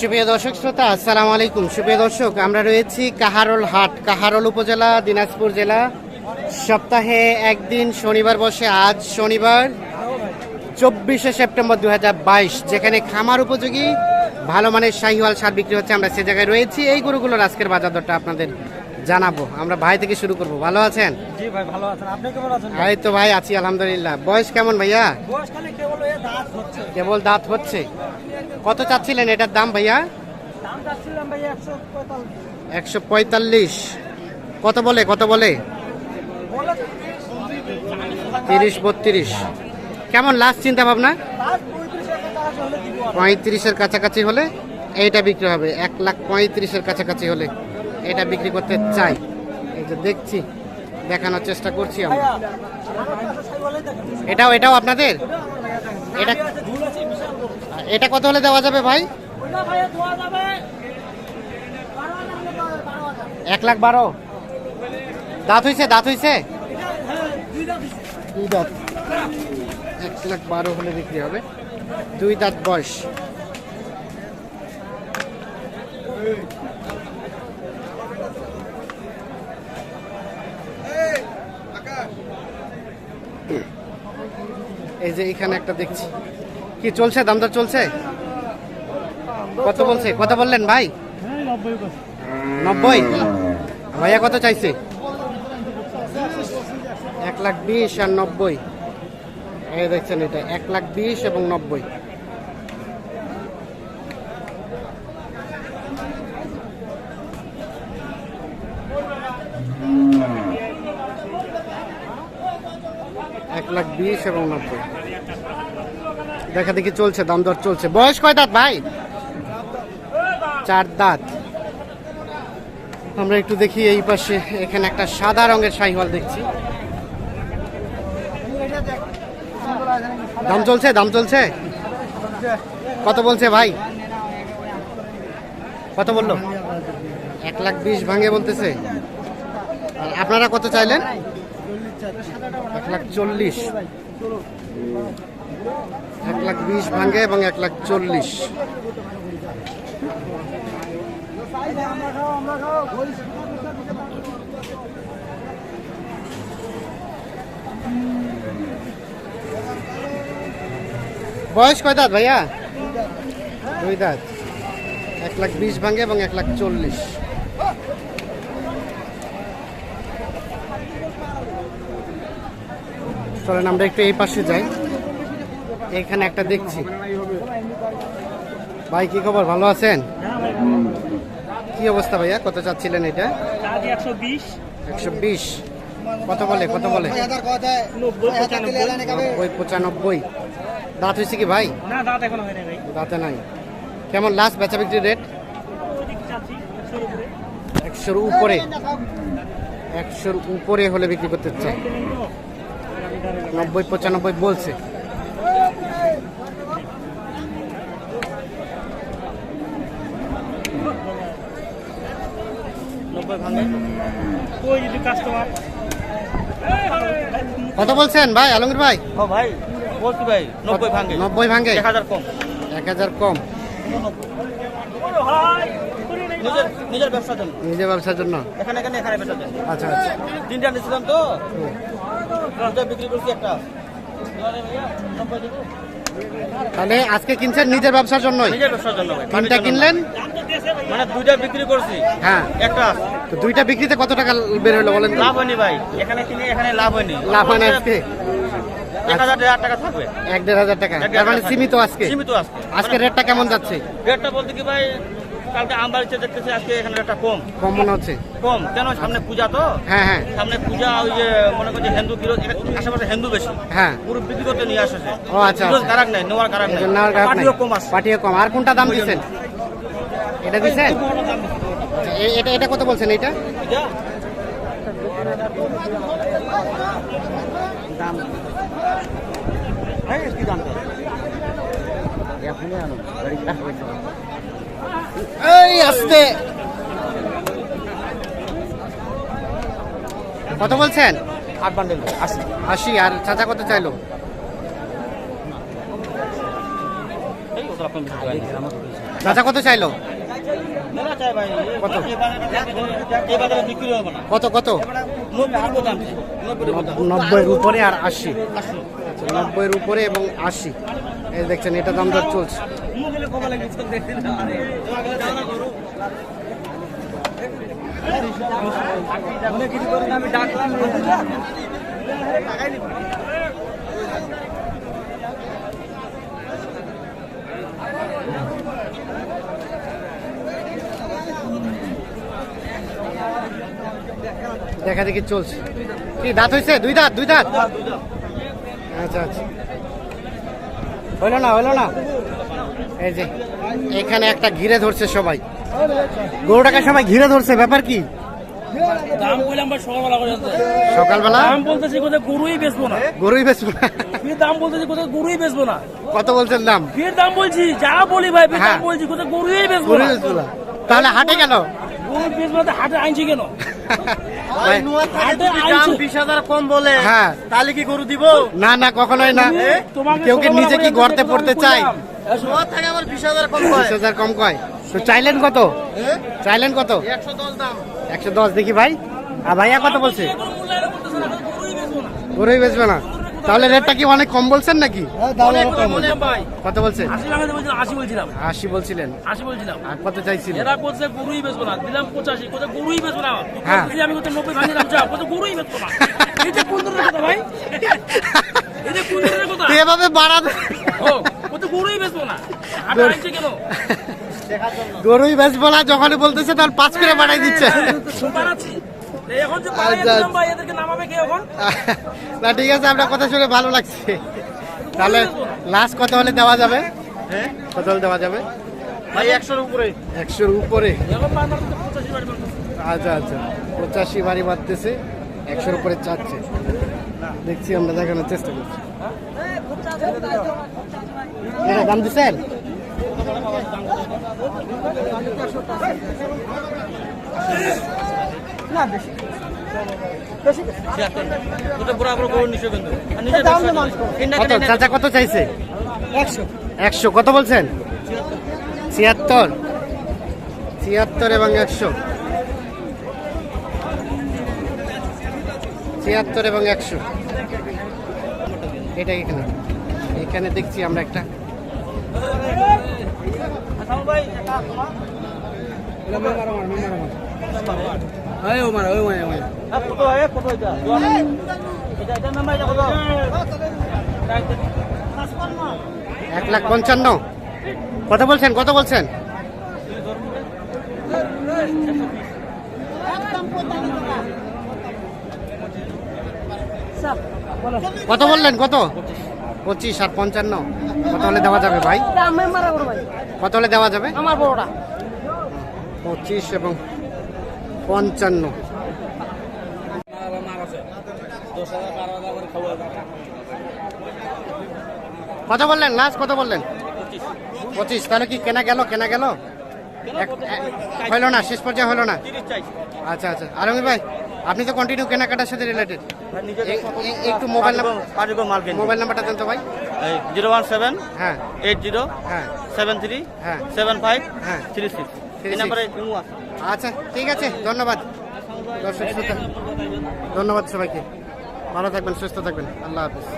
সুপ্রিয় দর্শক শ্রোতা আসসালামু আলাইকুম। সুপ্রিয় দর্শক আমরা রয়েছি কাহারোল হাট কাহারোল উপজেলা দিনাজপুর জেলা। সপ্তাহে একদিন শনিবার বসে আজ শনিবার চব্বিশে সেপ্টেম্বর দু হাজার বাইশ। যেখানে খামার উপযোগী ভালো মানের শাহিওয়াল সার বিক্রি হচ্ছে আমরা সে জায়গায় রয়েছি। এই গরুগুলোর আজকের বাজার দরটা আপনাদের জানাব। আমরা ভাই থেকে শুরু করব। ভালো আছেন? জি ভাই ভালো আছেন। আপনি কেমন আছেন এই তো ভাই আছি আলহামদুলিল্লাহ। বয়স কেমন ভাইয়া? বয়সকালে কেবল দাঁত হচ্ছে। কেবল দাঁত হচ্ছে? কত চাচ্ছিলেন এটার দাম ভাইয়া? একশো পঁয়তাল্লিশ। কত বলে কত বলে? তিরিশ বত্রিশ। কেমন লাস্ট চিন্তা ভাবনা। পঁয়ত্রিশের কাছাকাছি হলে এইটা বিক্রি হবে। এক লাখ পঁয়ত্রিশের কাছাকাছি হলে এটা বিক্রি করতে চাই। এই যে দেখছি দেখানোর চেষ্টা করছি আমরা। এটাও এটাও আপনাদের? এটা। এটা কত হলে দেওয়া যাবে ভাই। এক লাখ বারো দাঁত হইছে দাঁত হইছে এটা, হ্যাঁ, দুই দাঁত এক লাখ বারো হলে বিক্রি হবে দুই দাঁত বয়স এই যে এখানে একটা দেখছি। কি চলছে? দামদার চলছে? কত বলছে? কথা বললেন ভাই? নব্বই। ভাইয়া কত চাইছে? এক লাখ বিশ আর নব্বই। এই দেখছেন এটা, এক লাখ বিশ এবং নব্বই এক লাখ বিশ এবং নব্বই। দেখা দেখি চলছে, দাম দর চলছে। বয়স কয় দাঁত ভাই? চার দাঁত। আমরা একটু দেখি এই পাশে, এখানে একটা সাদা রঙের শাহিওয়াল দেখছি। দাম চলছে দাম চলছে? কত বলছে ভাই? কত বলল? এক লাখ বিশ ভাঙে বলতেছে। আপনারা কত চাইলেন? এক লাখ চল্লিশ। এক লাখ বিশ ভাঙে এবং এক লাখ চল্লিশ। আমরা খাও, আমরা খাও। বয়স কয় দাঁত ভাইয়া? দুই দাঁত। এক লাখ বিশ ভাঙে এবং এক লাখ চল্লিশ। চলেন আমরা একটু এই পাশে যাই। এখানে একটা দেখছি। ভাই কি খবর? ভালো আছেন? কি অবস্থা ভাইয়া? কত চাচ্ছিলেন এটা? একশো বিশ। কত বলে? কত বলে? নব্বই পঁচানব্বই। দাঁত হয়েছে কি ভাই? দাঁত নাই। কেমন লাস্ট বেচা বিক্রি রেট? একশোর উপরে। একশোর উপরে হলে বিক্রি করতে চাই। নব্বই পঁচানব্বই বলছে। কত বলছেন ভাই আলমগীর ভাই? ও ভাই বলছি ভাই নব্বই ভাঙে। নব্বই ভাঙ্গে এক হাজার কম। এক হাজার কম। নিজের ব্যবসার জন্য। নিজের ব্যবসার জন্য? এখানে এখানে এখানে ব্যবসার জন্য। আচ্ছা আচ্ছা। তিনটা নিয়েছিলাম তো? দুটো বিক্রি করছি একটা। তাহলে আজকে কিনছেন নিজের ব্যবসার জন্যই? নিজের ব্যবসার জন্য ভাই। কিনলেন? মানে দুইটা বিক্রি করছি। হ্যাঁ। একটা। তো দুইটা বিক্রিতে কত টাকা বের হলো বলেন লাভ হয়নি ভাই। এখানে কিনে এখানে লাভ হয়নি। লাভ হয় না আজকে? এক দেড় হাজার টাকা মানে সীমিত আজকে? সীমিত আজকে। আজকে রেটটা কেমন যাচ্ছে? রেটটা বলতে কি ভাই কালকে আম বাড়িতে দেখতেছি আজকে এখানে রেটটা কম। কম মনে হচ্ছে কম? কেন? সামনে পূজা তো? হ্যাঁ হ্যাঁ। সামনে পূজা ওই যে মনে করছে হিন্দু বিরোধ আশেপাশে হিন্দু বেশি। হ্যাঁ। পুরো বিক্রি করতে নিয়ে আসছে। ও আচ্ছা বিরোধ আচ্ছা। কারাক নাই নেওয়ার কারাক নাই। আর গ্রাহক নাই। কম আসছে পাটিও কম। আর কোনটা দাম দিচ্ছেন? এটা আচ্ছা, এটা এটা কত বলছেন এটা? এটা? হ্যাঁ, কি দামটা? এই আসতে। কত বলছেন? আট বান্ডেল আশি। আশি আর চাচা কত চাইলো। চাচা কত চাইলো? কত? কত? নব্বইয়ের উপরে আর আশি। আচ্ছা নব্বইয়ের উপরে এবং আশি। এই দেখছেন এটা দাম দর চলছে। আমি ডাকলাম। দেখা দেখি চলছে। কি দাঁত হয়েছে দুই দাঁত দুই দাঁত? আচ্ছা আচ্ছা। হইল না হইল না? এই যে এখানে একটা ঘিরে ধরছে সবাই। গরুটাকে সবাই ঘিরে ধরছে ব্যাপার কি? দাম ভাই সকালবেলা করে সকালবেলা? দাম বলতেছি কোথায় গরুই বেচবো না। গরুই বেশ ফির দাম বলতেছি কোথায় গরুই বেচবো না। কত বলছেন দাম? ফির দাম বলছি যা বলি ভাই ফির হ্যাঁ। দাম বলছি কোথায় গরুই বেচবো না। তাহলে হাটে গেল? হাটে আনছি কেন? কম বলে হ্যাঁ। তাহলে কি গরু দিব? না না কখনোই না। কেউ কি সকালবেলা নিজে কি গর্তে পড়তে বিশ হাজার কম বিশ হাজার কম কয়। তো চাইলেন কত? চাইলেন কত? একশো দশ একশো দশ দেখি ভাই। আর ভাইয়া কত বলছে? গরুই বেচবো না। তাহলে রেটটা কি অনেক কম বলছেন নাকি? ভাই। কত বলছেন? আশি বলছিলেন। আশি বলছিলাম। আর কত চাইছিলেন? এরা বলছে গরুই বেচবো না। দিলাম পঁচাশি কোথায় গরুই বেচবো না। হ্যাঁ। আমি কোথায় নব্বই যা কোথায় গরুই বেচবো না। এই যে কোন ধরনের কথা ভাই। এই যে কোন ধরনের কথা এভাবে বাড়াবে ও কোথায় গরুই বেচবো না। কেন? গরুই বেচবো না যখনই বলতেছে তখন পাঁচ করে বাড়াই দিচ্ছে। আচ্ছা, না ঠিক আছে আপনার কথা শুনে ভালো লাগছে। তাহলে লাস্ট কত হলে দেওয়া যাবে? হ্যাঁ? কত হলে দেওয়া যাবে? ভাই একশোর উপরে। একশোর আচ্ছা আচ্ছা। পঁচাশি বাড়ি বাড়তেছে একশোর উপরে চাচ্ছে। দেখছি আমরা দেখানোর চেষ্টা করছি। দাম দিচ্ছেন? কিনা কত? চাচা কত চাইছে? একশো। একশো। কত বলছেন? ছিয়াত্তর। ছিয়াত্তর এবং একশো। ছিয়াত্তর এবং একশো। এটা এখানে। এখানে দেখছি আমরা একটা। কত হয়? কত এটা? এটা- নাম্বার এটা কত? এক লাখ পঞ্চান্ন। কত বলছেন? কত বলছেন? কত বললেন? কত? পঁচিশ আর পঞ্চান্ন। কত হলে দেওয়া যাবে ভাই। কত হলে দেওয়া যাবে? আমার বড়টা। পঁচিশ এবং পঞ্চান্ন। কত বললেন লাস্ট কত বললেন? পঁচিশ। তাহলে কি কেনা গেল কেনা গেল? হইল না শেষ পর্যায়ে হলো না? আচ্ছা আচ্ছা। আলমী ভাই আপনি তো কন্টিনিউ কেনাকাটার সাথে রিলেটেড একটু মোবাইল নাম্বার মাল মোবাইল নাম্বারটা দেন তো ভাই। জিরো ওয়ান সেভেন হ্যাঁ। এইট জিরো হ্যাঁ। সেভেন থ্রি হ্যাঁ। সেভেন ফাইভ হ্যাঁ। থ্রি সিক্স আচ্ছা ঠিক আছে ধন্যবাদ। দর্শক শ্রোতা ধন্যবাদ সবাইকে। ভালো থাকবেন সুস্থ থাকবেন। আল্লাহ হাফিজ।